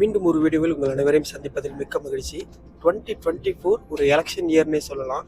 மீண்டும் ஒரு வீடியோவில் உங்கள் அனைவரையும் சந்திப்பதில் மிக்க மகிழ்ச்சி. டுவெண்ட்டி டுவெண்ட்டி ஃபோர் ஒரு எலெக்ஷன் இயர்னே சொல்லலாம்.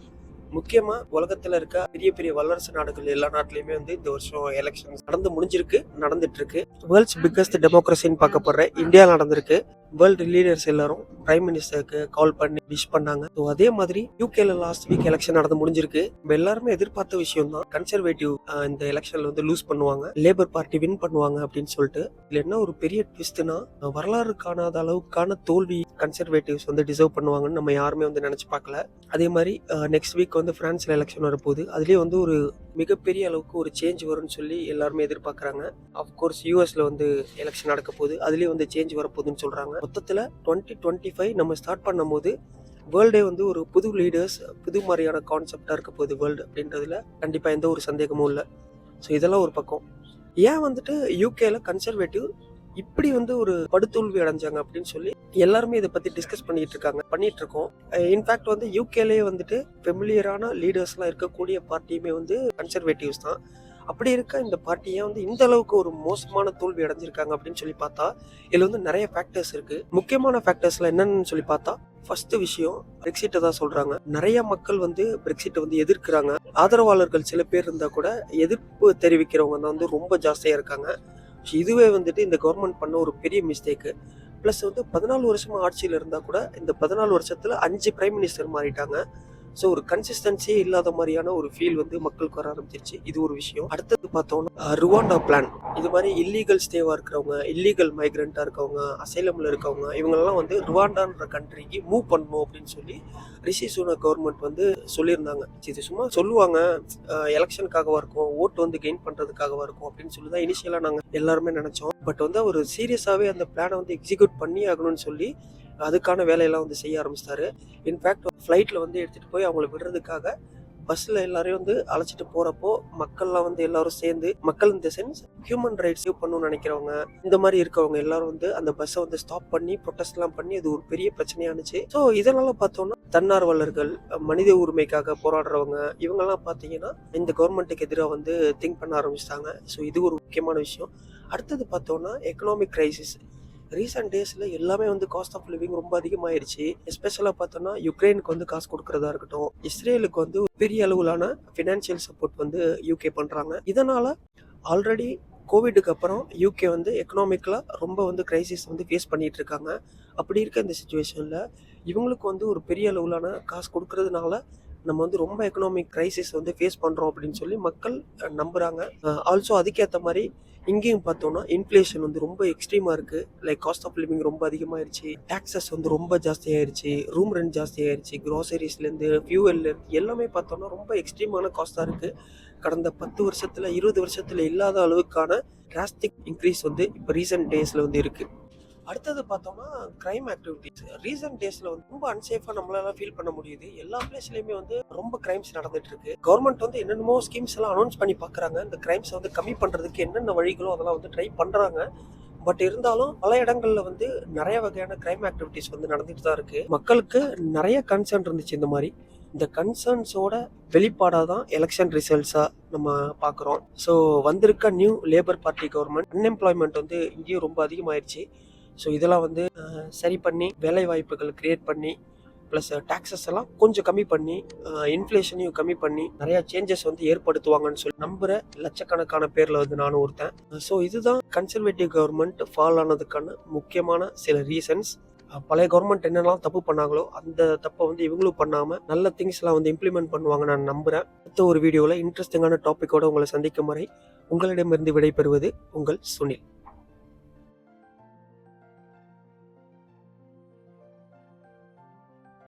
முக்கியமாக உலகத்தில் இருக்க பெரிய பெரிய வல்லரசு நாடுகள் எல்லா நாட்டிலையுமே வந்து இந்த வருஷம் எலெக்ஷன் நடந்து முடிஞ்சிருக்கு நடந்துட்டு இருக்கு. வேர்ல்ட்ஸ் பிக்கஸ்ட் டெமோக்ரஸின்னு பார்க்கப்படுற இந்தியா நடந்திருக்கு. வேர்ல்டு லீடர்ஸ் எல்லாரும் பிரைம் மினிஸ்டருக்கு கால் பண்ணி விஷ் பண்ணாங்க. ஸோ அதே மாதிரி யூகேல லாஸ்ட் வீக் எலெக்ஷன் நடந்து முடிஞ்சிருக்கு. நம்ம எல்லாருமே எதிர்பார்த்த விஷயம் தான் கன்சர்வேட்டிவ் இந்த எலெக்ஷன்ல வந்து லூஸ் பண்ணுவாங்க. லேபர் பார்ட்டி வின் பண்ணுவாங்க அப்படின்னு சொல்லிட்டு இதுல என்ன ஒரு பெரிய ட்விஸ்ட்னா வரலாறு காணாத அளவுக்கான தோல்வி கன்சர்வேட்டிவ்ஸ் வந்து டிசர்வ் பண்ணுவாங்கன்னு நம்ம யாருமே வந்து நினைச்சு பார்க்கல. அதே மாதிரி நெக்ஸ்ட் வீக் வந்து பிரான்ஸ்ல எலெக்ஷன் வரப்போகுது. அதுலேயே வந்து ஒரு மிகப்பெரிய அளவுக்கு ஒரு சேஞ்ச் வரும்னு சொல்லி எல்லாருமே எதிர்பார்க்குறாங்க. அஃப்கோர்ஸ் யூஎஸ்ல வந்து எலெக்ஷன் நடக்க போகுது. அதுலேயே வந்து சேஞ்ச் வரப்போகுதுன்னு சொல்றாங்க. மொத்தத்தில் டுவெண்ட்டி டுவெண்ட்டி ஃபைவ் நம்ம ஸ்டார்ட் பண்ணும்போது வேர்ல்டே வந்து ஒரு புது லீடர்ஸ் புது மாதிரியான கான்செப்டாக இருக்க போகுது வேர்ல்டு அப்படின்றதுல கண்டிப்பாக எந்த ஒரு சந்தேகமும் இல்லை. ஸோ இதெல்லாம் ஒரு பக்கம். ஏன் வந்துட்டு யூகேல கன்சர்வேட்டிவ் இப்படி வந்து ஒரு படுதோல்வி அடைஞ்சாங்க அப்படின்னு சொல்லி எல்லாருமே இதை பத்தி டிஸ்கஸ் பண்ணிட்டு இருக்காங்க பண்ணிட்டு இருக்கோம். இன்ஃபேக்ட் வந்து யூகேலேயே வந்துட்டு ஃபெமிலியரான லீடர்ஸ்லாம் இருக்கக்கூடிய பார்ட்டியுமே வந்து கன்சர்வேட்டிவ்ஸ் தான். அப்படி இருக்க இந்த பார்ட்டியை வந்து இந்த அளவுக்கு ஒரு மோசமான தோல்வி அடைஞ்சிருக்காங்க அப்படின்னு சொல்லி பார்த்தா இதுல வந்து நிறைய ஃபேக்டர்ஸ் இருக்கு. முக்கியமான ஃபேக்டர்ஸ்ல என்னன்னு சொல்லி பார்த்தா ஃபர்ஸ்ட் விஷயம் பிரெக்சிட்டை தான் சொல்றாங்க. நிறைய மக்கள் வந்து பிரெக்சிட்டை வந்து எதிர்க்கிறாங்க. ஆதரவாளர்கள் சில பேர் இருந்தா கூட எதிர்ப்பு தெரிவிக்கிறவங்க தான் வந்து ரொம்ப ஜாஸ்தியா இருக்காங்க. இதுவே வந்துட்டு இந்த கவர்மெண்ட் பண்ண ஒரு பெரிய மிஸ்டேக்கு ப்ளஸ் வந்து பதினாலு வருஷமா ஆட்சியில் இருந்தால் கூட இந்த பதினாலு வருஷத்துல அஞ்சு பிரைம் மினிஸ்டர் மாறிட்டாங்க. ஸோ ஒரு கன்சிஸ்டன்சியே இல்லாத மாதிரியான ஒரு ஃபீல் வந்து மக்களுக்கு வர ஆரம்பிச்சிருச்சு. இது ஒரு விஷயம். அடுத்தது பார்த்தோம்னா ருவாண்டா பிளான் இது மாதிரி இல்லீகல் ஸ்டேவாக இருக்கிறவங்க இல்லீகல் மைக்ரண்டா இருக்கவங்க அசைலமில் இருக்கவங்க இவங்களெல்லாம் வந்து ருவாண்டான்ற கண்ட்ரிக்கு மூவ் பண்ணணும் அப்படின்னு சொல்லி ரிஷி சுனா கவர்மெண்ட் வந்து சொல்லியிருந்தாங்க. இது சும்மா சொல்லுவாங்க எலெக்ஷனுக்காகவா இருக்கும் ஓட்டு வந்து கெயின் பண்ணுறதுக்காகவா இருக்கும் அப்படின்னு சொல்லி தான் இனிஷியலாக நாங்கள் எல்லாருமே நினச்சோம். பட் வந்து அவர் சீரியஸாகவே அந்த பிளானை வந்து எக்ஸிக்யூட் பண்ணி ஆகணும்னு சொல்லி அதுக்கான வேலையெல்லாம் வந்து செய்ய ஆரம்பிச்சிட்டாரு. இன்ஃபேக்ட் ஃப்ளைட்டில் வந்து எடுத்துகிட்டு போய் அவங்கள விடுறதுக்காக பஸ்ஸில் எல்லாரையும் வந்து அழைச்சிட்டு போகிறப்போ மக்கள்லாம் வந்து எல்லாரும் சேர்ந்து மக்கள் இந்த சென்ஸ் ஹியூமன் ரைட்ஸ் சேவ் பண்ணணும்னு நினைக்கிறவங்க இந்த மாதிரி இருக்கவங்க எல்லாரும் வந்து அந்த பஸ்ஸை வந்து ஸ்டாப் பண்ணி ப்ரொட்டஸ்ட்லாம் பண்ணி அது ஒரு பெரிய பிரச்சனையானுச்சு ஸோ இதனால பார்த்தோம்னா தன்னார்வலர்கள் மனித உரிமைக்காக போராடுறவங்க இவங்கெல்லாம் பார்த்தீங்கன்னா இந்த கவர்மெண்ட்டுக்கு எதிராக வந்து திங்க் பண்ண ஆரம்பிச்சிட்டாங்க. ஸோ இது ஒரு முக்கியமான விஷயம். அடுத்தது பார்த்தோம்னா எக்கனாமிக் கிரைசிஸ் ரீசெண்ட் டேஸில் எல்லாமே வந்து காஸ்ட் ஆஃப் லிவிங் ரொம்ப அதிகமாயிருச்சு. எஸ்பெஷலாக பார்த்தோன்னா யுக்ரைனுக்கு வந்து காசு கொடுக்கறதா இருக்கட்டும் இஸ்ரேலுக்கு வந்து ஒரு பெரிய அளவிலான ஃபினான்ஷியல் சப்போர்ட் வந்து யூகே பண்ணுறாங்க இதனால் ஆல்ரெடி கோவிடுக்கு அப்புறம் யூகே வந்து எக்கனாமிக்கலாக ரொம்ப வந்து கிரைசிஸ் வந்து ஃபேஸ் பண்ணிகிட்டு இருக்காங்க அப்படி இருக்க இந்த சுச்சுவேஷனில் இவங்களுக்கு வந்து ஒரு பெரிய அளவிலான காசு கொடுக்கறதுனால நம்ம வந்து ரொம்ப எக்கனாமிக் கிரைசிஸ் வந்து ஃபேஸ் பண்ணுறோம் அப்படின்னு சொல்லி மக்கள் நம்புகிறாங்க ஆல்சோ அதுக்கேற்ற மாதிரி இங்கேயும் பார்த்தோம்னா இன்ஃப்ளேஷன் வந்து ரொம்ப எக்ஸ்ட்ரீமாக இருக்குது லைக் காஸ்ட் ஆஃப் லிவிங் ரொம்ப அதிகமாகிருச்சு டேக்ஸஸ் வந்து ரொம்ப ஜாஸ்தியாயிருச்சு. Room rent ஜாஸ்தியாயிருச்சு. க்ராசரிஸ்லேருந்து ஃபியூவல்லேருந்து எல்லாமே பார்த்தோம்னா ரொம்ப எக்ஸ்ட்ரீமான காஸ்ட்டாக இருக்குது கடந்த பத்து வருஷத்தில் இருபது வருஷத்தில் இல்லாத அளவுக்கான டிராஸ்டிக் இன்க்ரீஸ் வந்து இப்போ ரீசெண்ட் டேஸில் வந்து இருக்குது அடுத்தது பார்த்தோம்னா கிரைம் ஆக்டிவிட்டிஸ் ரீசெண்ட் டேஸ்ல வந்து ரொம்ப அன்சேஃபா நம்மளால ஃபீல் பண்ண முடியுது. எல்லா பிளேஸ்லயுமே வந்து ரொம்ப கிரைம்ஸ் நடந்துட்டு இருக்கு. கவர்மெண்ட் வந்து என்னென்னமோ ஸ்கீம்ஸ் எல்லாம் அனௌன்ஸ் பண்ணி பாக்குறாங்க. இந்த கிரைம்ஸ் வந்து கம்மி பண்றதுக்கு என்னென்ன வழிகளோ அதெல்லாம் வந்து ட்ரை பண்றாங்க. பட் இருந்தாலும் பல இடங்கள்ல வந்து நிறைய வகையான கிரைம் ஆக்டிவிட்டிஸ் வந்து நடந்துட்டு தான் இருக்கு. மக்களுக்கு நிறைய கன்சர்ன் இருந்துச்சு இந்த மாதிரி. இந்த கன்சர்ன்ஸோட வெளிப்பாடாக தான் எலெக்ஷன் ரிசல்ட்ஸாக நம்ம பார்க்குறோம் ஸோ வந்திருக்க new Labour Party government unemployment வந்து இங்கேயும் ரொம்ப அதிகமாயிருச்சு. ஸோ இதெல்லாம் வந்து சரி பண்ணி வேலை வாய்ப்புகள் கிரியேட் பண்ணி ப்ளஸ் டாக்ஸஸ் எல்லாம் கொஞ்சம் கம்மி பண்ணி இன்ஃப்ளேஷனையும் கம்மி பண்ணி நிறைய சேஞ்சஸ் வந்து ஏற்படுத்துவாங்கன்னு சொல்லி நம்புற லட்சக்கணக்கான பேர்ல வந்து நானும் ஒருத்தன். ஸோ இதுதான் கன்சர்வேட்டிவ் கவர்மெண்ட் ஃபால் ஆனதுக்கான முக்கியமான சில ரீசன்ஸ் பழைய கவர்மெண்ட் என்னெல்லாம் தப்பு பண்ணாங்களோ அந்த தப்பை வந்து இவங்களும் பண்ணாமல் நல்ல திங்ஸ்லாம் வந்து இம்ப்ளிமெண்ட் பண்ணுவாங்க நான் நம்புகிறேன் அடுத்த ஒரு வீடியோவில் இன்ட்ரெஸ்டிங்கான டாப்பிக்கோட உங்களை சந்திக்கும் வரை உங்களிடமிருந்து விடைபெறுவது உங்கள் சுனில்.